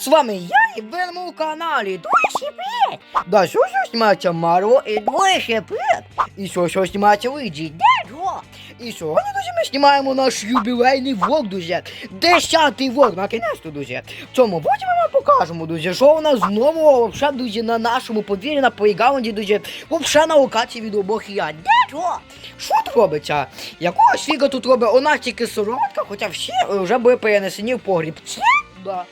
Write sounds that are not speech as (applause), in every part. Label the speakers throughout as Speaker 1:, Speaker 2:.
Speaker 1: З вами я і ви на каналі Двоє Привіт! Да, що що знімається Марво і Двоє Привіт! І що що знімається Луїджі Дедро! І сьогодні, друзі, ми знімаємо наш юбілейний влог, друзі. Десятий влог, на кінець, друзі. В цьому влогі ми вам покажемо, друзі, що у нас знову, вообще, друзі, на нашому подвір'ї, на плейграунді, друзі, вообще на локації від обох я. Дедро! Що тут робиться? Якого фіга тут робить? У нас тільки сироватка, хоча всі вже були перенесені в погріб. Це? Да.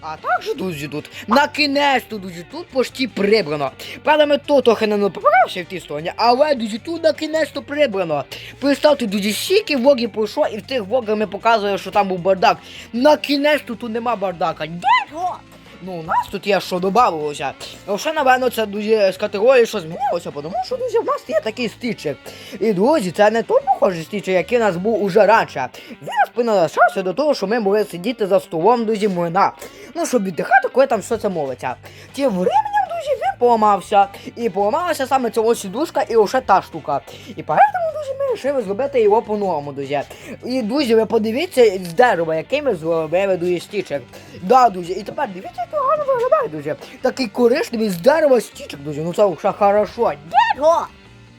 Speaker 1: А також, друзі, тут на кінець, друзі, тут почти прибрано. Правда, ми то трохи не поправився в тій стороні, але, друзі, тут на кінець то прибрано. Представте, друзі, скільки влогів пройшло, і в тих влогах ми показуємо, що там був бардак. На кінець тут нема бардака. Де його? Ну, у нас тут є що додавалося. Ну, ще, напевно, це друзі, з категорії, що змінилося, тому що, друзі, в нас є такий стічик. І, друзі, це не той похожий стічик, який у нас був уже раніше. Він приналишався до того, що ми могли сидіти за столом, друзі, млина. Ну, щоб віддихати, коли там все це мовиться. Тим временем, друзі, він поламався. І поламалася саме цього сідушка і лише та штука. І поэтому, друзі, ми вирішили зробити його по-новому, друзі. І, друзі, ви подивіться з дерева, який ми зробили, друзі, стічик. Да, друзі, і тепер дивіться, як гарно виглядає, друзі. Такий коричневий з дерева стічик, друзі. Ну це вже хорошо. Дерево!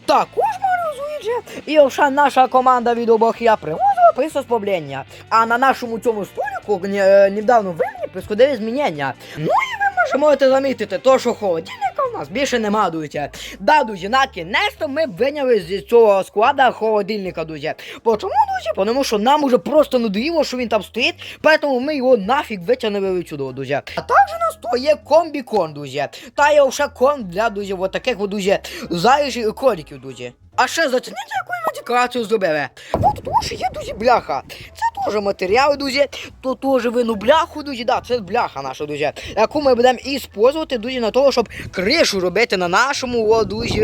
Speaker 1: Також Марозуїджі і вже наша команда від обох я привозила приспособлення. А на нашому цьому столику е, недавно времени происходили изменения. Ну і ви може можете замітити, то що холодильника нас більше нема, друзі. Да, друзі, на кінець-то ми виняли з цього складу холодильника, друзі. Почому, друзі? Тому що нам уже просто надоїло, що він там стоїть, поэтому ми його нафіг витягнули відсюди, друзі. А також у нас то є комбікон, друзі. Та є вже кон для, друзі, от таких, друзі, заїжджих кроликів, друзі. А ще зацініть, яку ми декорацію зробили. От тут ще є, друзі, бляха. Це теж матеріал, друзі. То теж вину бляху, друзі. Да, це бляха наша, друзі. Яку ми будемо іспользувати, друзі, на того, щоб кришу робити на нашому, о, друзі,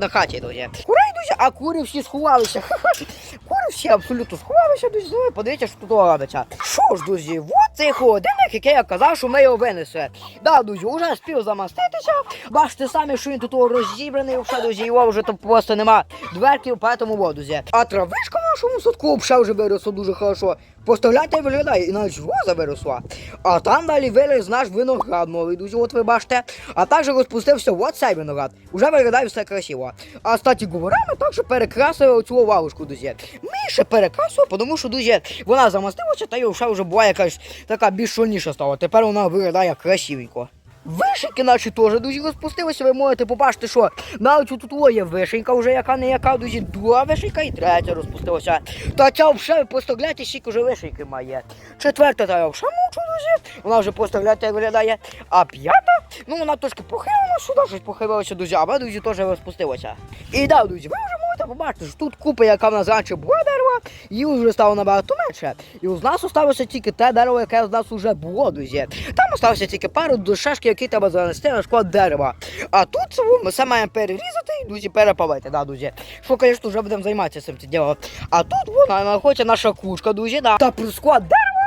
Speaker 1: на хаті, друзі. Курей, друзі, а кури всі сховалися. (laughs) Кури всі абсолютно сховалися, друзі. Ну, подивіться, що тут робиться. Що ж, друзі, от цей холодильник, який я казав, що ми його винесли. Да, друзі, вже спів замаститися. Бачите самі, що він тут розібраний, вже, друзі, його вже тут просто нема дверків, поэтому вот, друзі. А травичка в нашому садку взагалі вже виросла дуже хорошо. Поставляйте виглядає, і навіть роза виросла. А там далі виріс наш виноград новий, друзі, от ви бачите. А також розпустився от цей виноград. Уже виглядає все красиво. А статі говоря, ми також перекрасили оцю лавушку, друзі. Ми ще перекрасили, тому що, друзі, вона замастилася, та й вже вже була якась така більш шольніша стала. Тепер вона виглядає красивенько. Вишеньки наші теж дуже розпустилися, ви можете побачити, що навіть тут є вишенька вже яка не яка, друзі, друга вишенька і третя розпустилася. Та ця вже просто гляньте, скільки вже вишеньки має. Четверта та вже мовчу, друзі, вона вже просто гляньте виглядає. А п'ята, ну вона трошки похилена сюди, щось похилилася, друзі, а друзі, теж розпустилася. І да, друзі, ви вже можете побачити, що тут купа, яка в нас раніше була дерева, її вже стало набагато менше. І у нас залишилося тільки те дерево, яке у нас вже було, друзі. Там залишилося тільки пару дошашки, які треба занести на склад дерева. А тут ми все маємо перерізати і друзі, перепалити, да, друзі. Що, звісно, вже будемо займатися цим ділом. А тут вона знаходиться наша кучка, друзі, да. Та про склад дерева.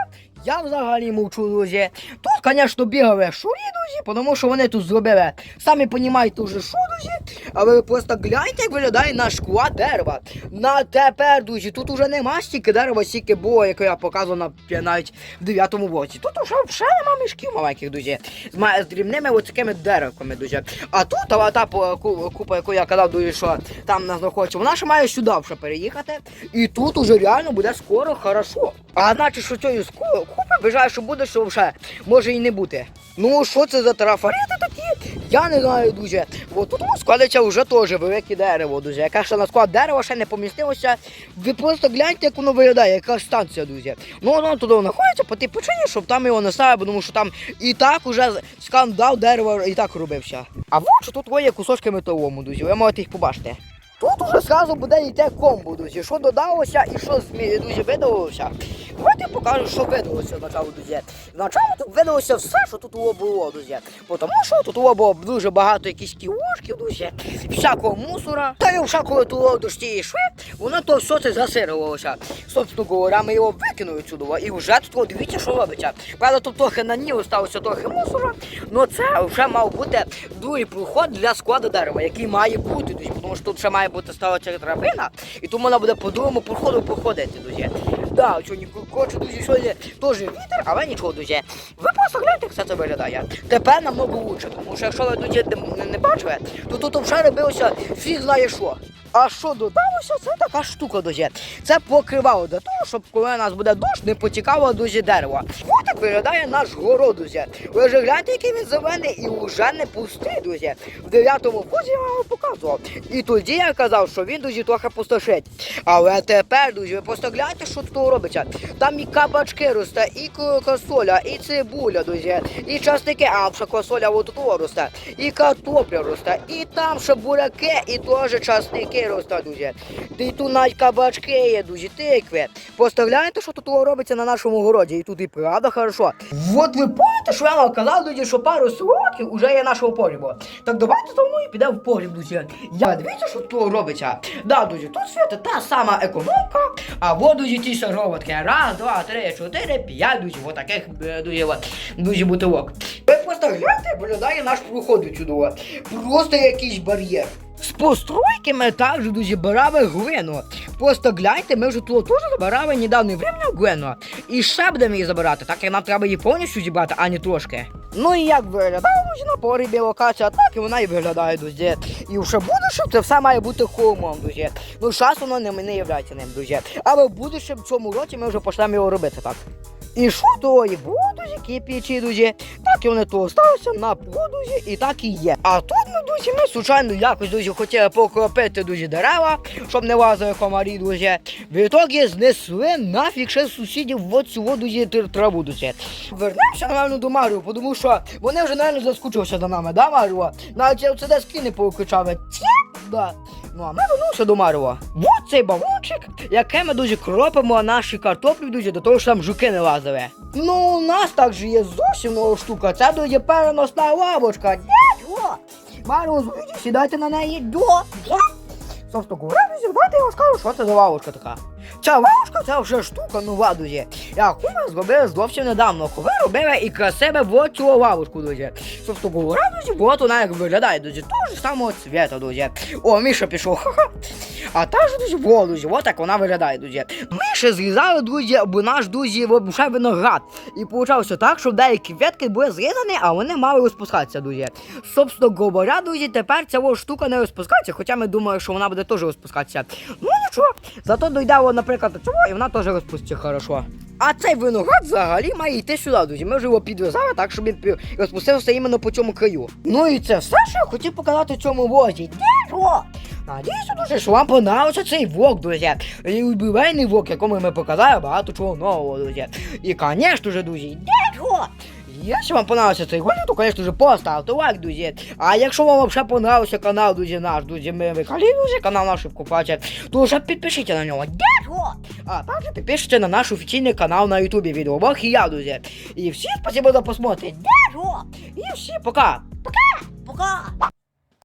Speaker 1: Я взагалі мовчу, друзі. Тут, звісно, бігали шурі, друзі, тому що вони тут зробили. Самі розумієте вже, друзі. А ви просто гляньте, як виглядає наш склад дерева. На тепер, друзі, тут уже нема стільки дерева, стільки було, яке я показував на, навіть в 9-му році. Тут вже взагалі нема мішків маленьких, друзі. З, дрібними ось деревками, друзі. А тут та, та купа, яку я казав, друзі, що там нас знаходиться, вона ще має сюди вже переїхати. І тут уже реально буде скоро хорошо. А значить, що цієї купи бажаю, що буде, що вже може і не бути. Ну, що це за трафарети такі? Я не знаю, друзі. От тут складеться вже теж велике дерево, друзі. Яке ще на склад дерева ще не помістилося. Ви просто гляньте, як воно виглядає, яка станція, друзі. Ну, воно туди знаходиться по тій причині, щоб там його не ставили, тому що там і так уже скандал дерева і так робився. А от тут є кусочки металому, друзі. Ви можете їх побачити. Тут уже зразу буде йти комбо, друзі. Що додалося і що друзі, видалося. Давайте покажу, що видалося спочатку, друзі. Спочатку тут видалося все, що тут було, друзі. Бо Тому що тут було дуже багато якісь кіошків, друзі, всякого мусора. Та й всякого того дощі йшли, воно то все це засирилося. Собственно говоря, ми його викинули сюди. І вже тут, дивіться, що робиться. Правда, тут трохи на ній залишилося трохи мусора, але це вже мав бути другий проход для складу дерева, який має бути, друзі, тому що тут ще має бути ставочка драбина, і тому вона буде по другому проходу проходити, друзі. Да, сьогодні коротше, друзі, сьогодні теж вітер, але нічого, друзі. Ви просто гляньте, як все це виглядає. Тепер намного лучше, тому що якщо ви тут не, не бачили, то тут вже робилося фіг знає що. А що додалося, це така штука, друзі. Це покривало для того, щоб коли у нас буде дощ, не потікало друзі дерево. Ось так виглядає наш город, друзі. Ви ж гляньте, який він зелений і вже не пустий, друзі. В 9-му я вам показував. І тоді я казав, що він друзі трохи пустошить. Але тепер, друзі, ви просто гляньте, що тут робиться. Там і кабачки росте, і косоля, і цибуля, друзі, і частики, а ще косоля от росте, і картопля росте, і там ще буряки, і теж частики І тут навіть кабачки є, друзі, тикви. Просто гляньте, що тут робиться на нашому городі. І тут і правда хорошо. От ви пам'ятаєте, що я вам казав, друзі, що пару років уже є нашого погрібу. Так давайте за мною підемо в погріб, друзі. Я дивіться, що тут робиться. Да, друзі, тут світить та сама економка, а вот, друзі, ті шароватки. Раз, два, три, чотири, п'ять, друзі, вот таких, е, друзі, от, друзі, бутилок. Ви просто гляньте, як виглядає наш проход чудово. Просто якийсь бар'єр. З постройки ми також, друзі, брали глину. Просто гляньте, ми вже тут теж забирали недавно временно глину. І ще будемо її забирати, так як нам треба її повністю зібрати, а не трошки. Ну і як виглядає, друзі, на погрібі локація, так і вона і виглядає, друзі. І вже будущем це все має бути холмом, друзі. Ну, зараз воно не, не є ним, друзі. Але в будущем в цьому році ми вже почнемо його робити, так. І що то і було, друзі, кипічі, друзі, так і вони то осталися на подузі, і так і є. А тут ми, друзі, ми случайно якось, друзі, хотіли покропити, друзі, дерева, щоб не лазили комарі, друзі. В ітогі знесли нафіг ще сусідів в цю, друзі, тр- траву, друзі. Вернемося, напевно, до Маріо, тому що вони вже, напевно, заскучилися за нами, да, Маріо? Навіть це скини повиключали. Ті? Да. Ну а ми вернувся до Маріо. Вот цей бавунчик, яке ми дуже кропимо наші картоплі, дуже до того, що там жуки не лазили. Ну, у нас також є зовсім нова штука. Це дуже переносна лавочка. Дядько! Маріо, звідси, сідайте на неї. До. Собственно говоря, друзі, я скажу, що це за лавочка така. Ця лавочка це вже штука нова, друзі. Яку ми зробили зовсім недавно, коли робили і красиве вот цю лавочку, друзі. Собственно говоря, друзі, от вона як виглядає, друзі, того ж самого цвета, друзі. О, Міша пішов, ха-ха. А та ж, друзі, во, друзі, от як вона виглядає, друзі. Ми ще зрізали, друзі, бо наш, друзі, вже виноград. І получалося так, що деякі ветки були зрізані, а вони мали розпускатися, друзі. Собственно говоря, друзі, тепер ця штука не розпускається, хоча ми думаємо, що вона буде теж розпускатися. Ну нічого, зато дойде, от, наприклад, до цього, і вона теж розпуститься хорошо. А цей виноград взагалі має йти сюди, друзі. Ми вже його підв'язали так, щоб він розпустився іменно по цьому краю. Ну і це все, що я хотів показати в цьому возі. Дядько! Надіюся дуже, що вам понравився цей влог, друзі. І юбілейний влог, якому ми показали багато чого нового, друзі. І, звісно ж, друзі, дядько! Якщо вам понравився цей ролик, то, звісно поставте лайк, друзі. А якщо вам взагалі понравився канал, друзі, наш, друзі, ми Михайлі, друзі, канал наш Вкупача, то вже підпишіться на нього. Дядько! А також підпишіться на наш офіційний канал на ютубі відеоблог і я, друзі. І всім спасибо за просмотр. Дякую! І всім пока! Пока! Пока!